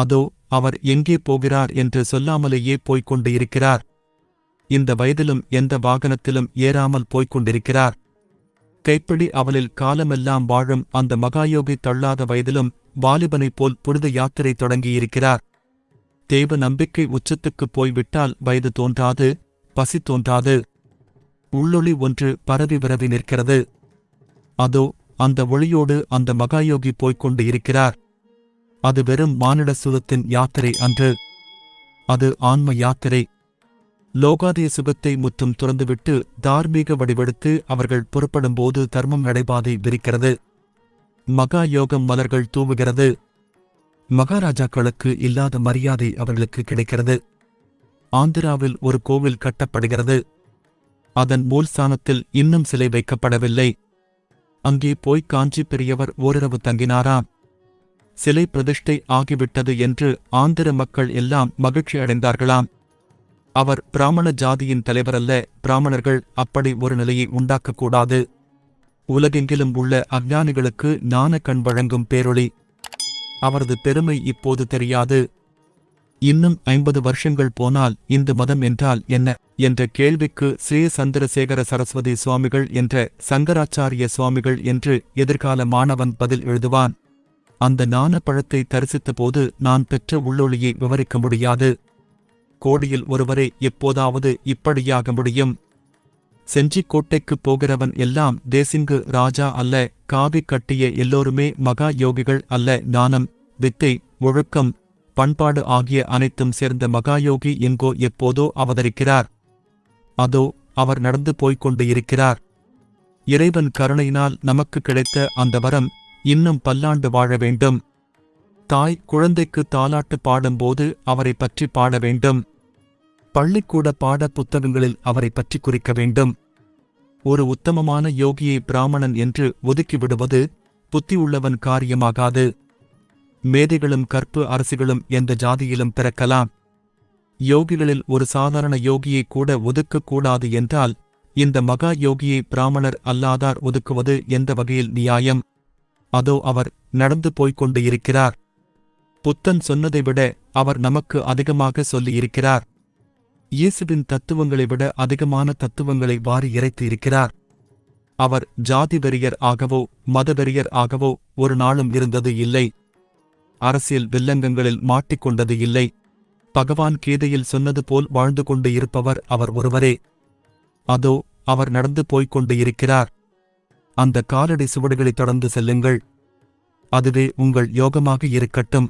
அதோ அவர் எங்கே போகிறார் என்று சொல்லாமலேயே போய்க் கொண்டு இருக்கிறார். இந்த வயதிலும் எந்த வாகனத்திலும் ஏறாமல் போய்க் கொண்டிருக்கிறார் கைப்பிடி அவளில் காலமெல்லாம் வாழும் அந்த மகாயோகி தள்ளாத வயதிலும் வாலிபனைப் போல் புனித யாத்திரை தொடங்கியிருக்கிறார். தேவ நம்பிக்கை உச்சத்துக்குப் போய்விட்டால் வயது தோன்றாது பசி தோன்றாது. உள்ளொளி ஒன்று பரவி விரவி நிற்கிறது. அதோ அந்த ஒளியோடு அந்த மகாயோகி போய்க் கொண்டு இருக்கிறார். அது வெறும் மானிட சுகத்தின் யாத்திரை அன்று. அது ஆன்ம யாத்திரை. லோகாதிய சுகத்தை முற்றும் துறந்துவிட்டு தார்மீக வடிவெடுத்து அவர்கள் புறப்படும்போது தர்மம் நடைபாதை விரிக்கிறது. மகா யோகம் மலர்கள் தூவுகிறது. மகாராஜாக்களுக்கு இல்லாத மரியாதை அவர்களுக்கு கிடைக்கிறது. ஆந்திராவில் ஒரு கோவில் கட்டப்படுகிறது. அதன் மூல்ஸ்தானத்தில் இன்னும் சிலை வைக்கப்படவில்லை. அங்கே போய் காஞ்சி பெரியவர் ஓரிரவு தங்கினாராம் சிலை பிரதிஷ்டை ஆகிவிட்டது என்று ஆந்திர மக்கள் எல்லாம் மகிழ்ச்சி அடைந்தார்களாம். அவர் பிராமண ஜாதியின் தலைவரல்ல பிராமணர்கள் அப்படி ஒரு நிலையை உண்டாக்கக்கூடாது. உலகெங்கிலும் உள்ள அஞ்ஞானிகளுக்கு ஞான கண் வழங்கும் பேரொளி. அவரது பெருமை இப்போது தெரியாது. இன்னும் ஐம்பது வருஷங்கள் போனால் இந்து மதம் என்றால் என்ன? என்ற கேள்விக்கு ஸ்ரீ சந்திரசேகர சரஸ்வதி சுவாமிகள் என்ற சங்கராச்சாரிய சுவாமிகள் என்று எதிர்கால மாணவன் பதில் எழுதுவான். அந்த ஞான பழத்தை தரிசித்தபோது நான் பெற்ற உள்ளொளியை விவரிக்க முடியாது. கோடியில் ஒருவரே எப்போதாவது இப்படியாக முடியும். செஞ்சிக்கோட்டைக்குப் போகிறவன் எல்லாம் தேசிங்கு ராஜா அல்ல காவி கட்டிய எல்லோருமே மகா யோகிகள் அல்ல ஞானம் வித்தை ஒழுக்கம் பண்பாடு ஆகிய அனைத்தும் சேர்ந்த மகாயோகி எங்கோ எப்போதோ அவதரிக்கிறார். அதோ அவர் நடந்து போய்க் கொண்டு இருக்கிறார் இறைவன் கருணையினால் நமக்கு கிடைத்த அந்த வரம் இன்னும் பல்லாண்டு வாழ வேண்டும். தாய் குழந்தைக்கு தாலாட்டு பாடும்போது அவரை பற்றி பாட வேண்டும். பள்ளிக்கூட பாட புத்தகங்களில் அவரை பற்றி குறிக்க வேண்டும். ஒரு உத்தமமான யோகியை பிராமணன் என்று ஒதுக்கிவிடுவது புத்தியுள்ளவன் காரியமாகாது. மேதைகளும் கற்பு அரசிகளும் எந்த ஜாதியிலும் பிறக்கலாம். யோகிகளில் ஒரு சாதாரண யோகியை கூட ஒதுக்கக்கூடாது என்றால் இந்த மகா யோகியை பிராமணர் அல்லாதார் ஒதுக்குவது எந்த வகையில் நியாயம்? அதோ அவர் நடந்து போய்க் கொண்டு இருக்கிறார். புத்தன் சொன்னதை விட அவர் நமக்கு அதிகமாக சொல்லியிருக்கிறார் இயேசுவின் தத்துவங்களை விட அதிகமான தத்துவங்களை வாரி இறைத்து இருக்கிறார். அவர் ஜாதி வெறியர் ஆகவோ மதவெறியர் ஆகவோ ஒரு நாளும் இருந்தது இல்லை. அரசியல் வில்லங்கங்களில் மாட்டிக்கொண்டது இல்லை. பகவான் கீதையில் சொன்னது போல் வாழ்ந்து கொண்டு இருப்பவர் அவர் ஒருவரே. அதோ அவர் நடந்து போய்க் கொண்டு இருக்கிறார். அந்த காலடி சுவடுகளை தொடர்ந்து செல்லுங்கள். அதுவே உங்கள் யோகமாக இருக்கட்டும்.